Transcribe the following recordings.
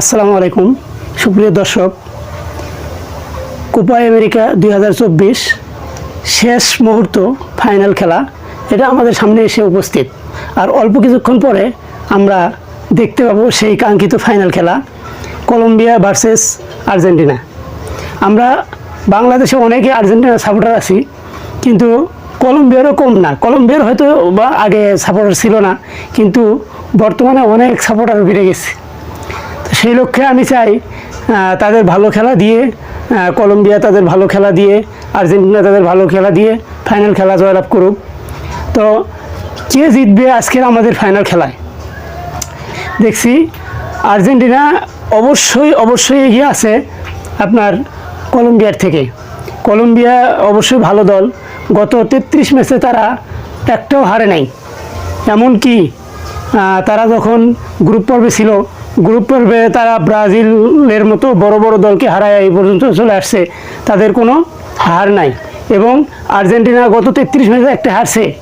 আসসালামু আলাইকুম। সুপ্রিয় দর্শক, কোপা আমেরিকা দু হাজার চব্বিশ শেষ মুহূর্ত, ফাইনাল খেলা, এটা আমাদের সামনে এসে উপস্থিত। আর অল্প কিছুক্ষণ পরে আমরা দেখতে পাবো সেই কাঙ্ক্ষিত ফাইনাল খেলা, কলম্বিয়া ভার্সেস আর্জেন্টিনা। আমরা বাংলাদেশে অনেকে আর্জেন্টিনা সাপোর্টার আছি, কিন্তু কলম্বিয়ারও কম না। কলম্বিয়ার হয়তো বা আগে সাপোর্টার ছিল না, কিন্তু বর্তমানে অনেক সাপোর্টার বেড়ে গেছে। সেই লক্ষ্যে আমি চাই তাদের ভালো খেলা দিয়ে কলম্বিয়া তাদের ভালো খেলা দিয়ে, আর্জেন্টিনা তাদের ভালো খেলা দিয়ে ফাইনাল খেলা জয়লাভ করুক। তো কে জিতবে আজকের আমাদের ফাইনাল খেলায়? দেখছি আর্জেন্টিনা অবশ্যই অবশ্যই এগিয়ে আছে আপনার কলম্বিয়ার থেকে। কলম্বিয়া অবশ্যই ভালো দল। গত তেত্রিশ ম্যাচে তারা একটাও হারে নাই। এমনকি তারা যখন গ্রুপ পর্বে ছিল গ্রুপ পর্বে তারা ব্রাজিলের মতো বড় বড় দলকে হারায় এই পর্যন্ত চলে আসছে। তাদের কোনো হার নাই। এবং আর্জেন্টিনা গত তেত্রিশ ম্যাচে একটা হারছে।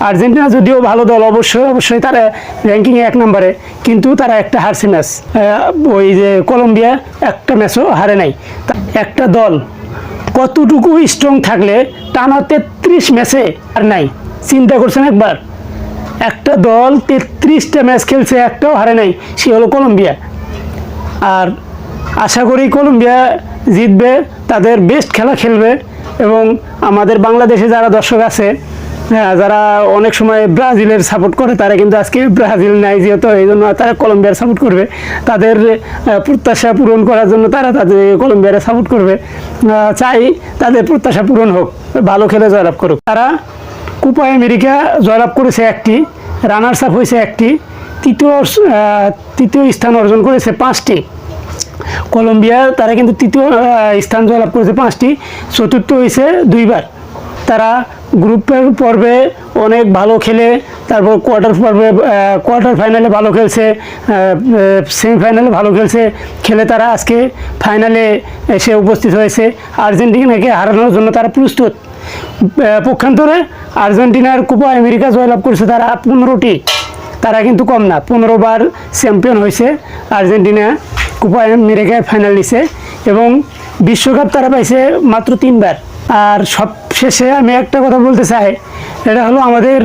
আর্জেন্টিনা যদিও ভালো দল, অবশ্যই অবশ্যই তারা র্যাঙ্কিংয়ে এক নম্বরে, কিন্তু তারা একটা হারছে ম্যাচ। ওই যে কলম্বিয়া একটা ম্যাচও হারে নাই। একটা দল কতটুকু স্ট্রং থাকলে টানা তেত্রিশ ম্যাচে আর নাই। চিন্তা করছেন একবার? একটা দল তেত্রিশটা ম্যাচ খেলছে একটাও হারে নাই সে হলো কলম্বিয়া। আর আশা করি কলম্বিয়া জিতবে তাদের বেস্ট খেলা খেলবে এবং আমাদের বাংলাদেশে যারা দর্শক আছে হ্যাঁ, যারা অনেক সময় ব্রাজিলের সাপোর্ট করে তারা কিন্তু আজকে ব্রাজিল নাই যেহেতু এই জন্য তারা কলম্বিয়ার সাপোর্ট করবে। তাদের প্রত্যাশা পূরণ করার জন্য তারা তাদের কলম্বিয়ার সাপোর্ট করবে। চাই তাদের প্রত্যাশা পূরণ হোক ভালো খেলে জয়লাভ করুক। তারা কোপা আমেরিকা জয়লাভ করেছে একটি রানার্স আপ হয়েছে একটি, তৃতীয় তৃতীয় স্থান অর্জন করেছে পাঁচটি। কলম্বিয়া, তারা কিন্তু তৃতীয় স্থান জয়লাভ করেছে পাঁচটি, চতুর্থ হয়েছে দুইবার। তারা গ্রুপের পর্বে অনেক ভালো খেলে, তারপর কোয়ার্টার পর্বে কোয়ার্টার ফাইনালে ভালো খেলছে সেমিফাইনালে ভালো খেলছে, খেলে তারা আজকে ফাইনালে এসে উপস্থিত হয়েছে। আর্জেন্টিনাকে হারানোর জন্য তারা প্রস্তুত। পক্ষান্তরে আর্জেন্টিনার কোপা আমেরিকা জয়লাভ করেছে তারা পনেরোটি তারা কিন্তু কম না। পনেরো বার চ্যাম্পিয়ন হয়েছে আর্জেন্টিনা কোপা আমেরিকায় ফাইনাল নিছে এবং বিশ্বকাপ তারা পাইছে মাত্র তিনবার আর সব শেষে আমি একটা কথা বলতে চাই। এটা হলো আমাদের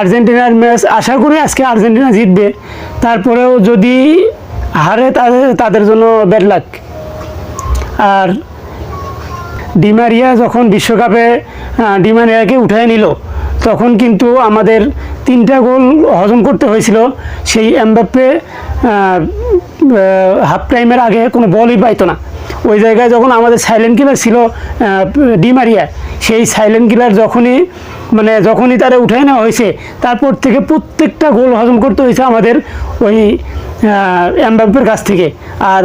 আর্জেন্টিনার ম্যাচ আশা করি আজকে আর্জেন্টিনা জিতবে। তারপরেও যদি হারে তাদের তাদের জন্য ব্যাড লাক আর ডিমারিয়া যখন বিশ্বকাপে ডিমারিয়াকে উঠায় নিল, তখন কিন্তু আমাদের তিনটা গোল হজম করতে হয়েছিল। সেই এমবাপ্পে হাফ টাইমের আগে কোনো বলই পাইতো না। ওই জায়গায় যখন আমাদের সাইলেন্ট কিলার ছিল ডিমারিয়া, সেই সাইলেন্ট কিলার যখনই মানে যখনই তারা উঠায় নেওয়া হয়েছে, তারপর থেকে প্রত্যেকটা গোল হজম করতে হয়েছে আমাদের ওই এমবাপ্পের কাছ থেকে। আর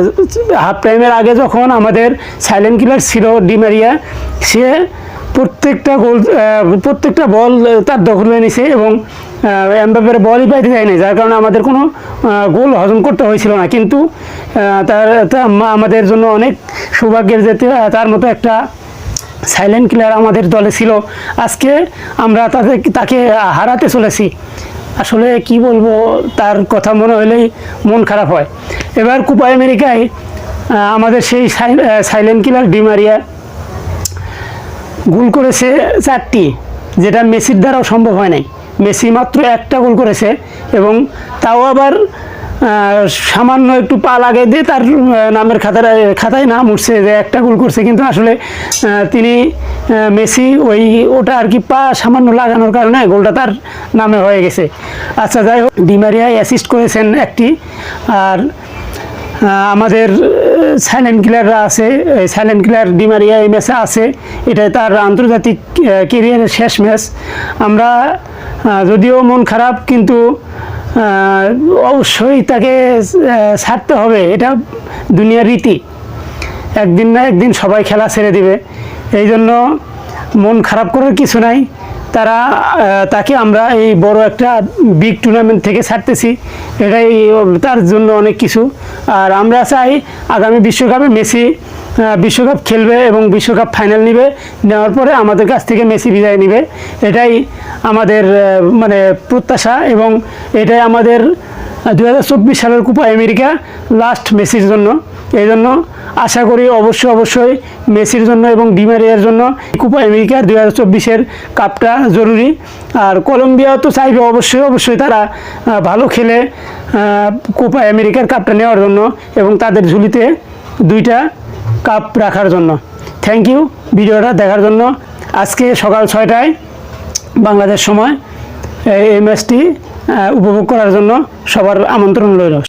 হাফ টাইমের আগে যখন আমাদের সাইলেন্ট কিলার ছিল ডিমারিয়া সে প্রত্যেকটা গোল প্রত্যেকটা বল তার দখলে নিছে এবং এমবাপের বলই পাইতে যায়নি যার কারণে আমাদের কোনো গোল হজম করতে হয়েছিল না। কিন্তু তার আমাদের জন্য অনেক সৌভাগ্যের যেতে তার মতো একটা সাইলেন্ট কিলার আমাদের দলে ছিল। আজকে আমরা তাদের তাকে হারাতে চলেছি। আসলে কি বলব, তার কথা মনে হলেই মন খারাপ হয়। এবার কুপা আমেরিকায় আমাদের সেই সাইলেন্ট কিলার ডিমারিয়া গোল করেছে চারটি, যেটা মেসির দ্বারাও সম্ভব হয় নাই। মেসি মাত্র একটা গোল করেছে এবং তাও আবার সামান্য একটু পা লাগে দিয়ে তার নামের খাতায় খাতায় নাম উঠছে যে একটা গোল করছে। কিন্তু আসলে তিনি মেসি ওই, ওটা আর কি পা সামান্য লাগানোর কারণে গোলটা তার নামে হয়ে গেছে। আচ্ছা যাই হোক ডিমারিয়া অ্যাসিস্ট করেছেন একটি। আর আমাদের সাইলেন্ট কিলাররা আছে সাইলেন্ট কিলার ডিমারিয়া এই ম্যাচে আছে। এটা তার আন্তর্জাতিক কেরিয়ারের শেষ ম্যাচ আমরা যদিও মন খারাপ, কিন্তু অবশ্যই তাকে ছাড়তে হবে। এটা দুনিয়ার রীতি। একদিন না একদিন সবাই খেলা ছেড়ে দিবে। এই জন্য মন খারাপ করার কিছু নাই। তারা তাকে আমরা এই বড় একটা বিগ টুর্নামেন্ট থেকে ছাড়তেছি। এটাই তার জন্য অনেক কিছু। আর আমরা চাই আগামী বিশ্বকাপে মেসি বিশ্বকাপ খেলবে এবং বিশ্বকাপ ফাইনাল নিবে। নেওয়ার পরে আমাদের কাছ থেকে মেসি বিদায় নিবে। এটাই আমাদের মানে প্রত্যাশা এবং এটাই আমাদের দু হাজার চব্বিশ সালের কোপা আমেরিকা লাস্ট মেসির জন্য। এই জন্য আশা করি অবশ্যই অবশ্যই মেসির জন্য এবং ডিমারিয়ার জন্য কোপা আমেরিকা দু হাজার চব্বিশের কাপটা জরুরি। আর কলম্বিয়াও তো চাইবে অবশ্যই অবশ্যই তারা ভালো খেলে কোপা আমেরিকার কাপটা নেওয়ার জন্য এবং তাদের ঝুলিতে দুইটা কাপ রাখার জন্য। থ্যাংক ইউ ভিডিওটা দেখার জন্য। আজকে সকাল ছয়টায় বাংলাদেশ সময়। এই ম্যাচটি উপভোগ করার জন্য সবার আমন্ত্রণ রইল।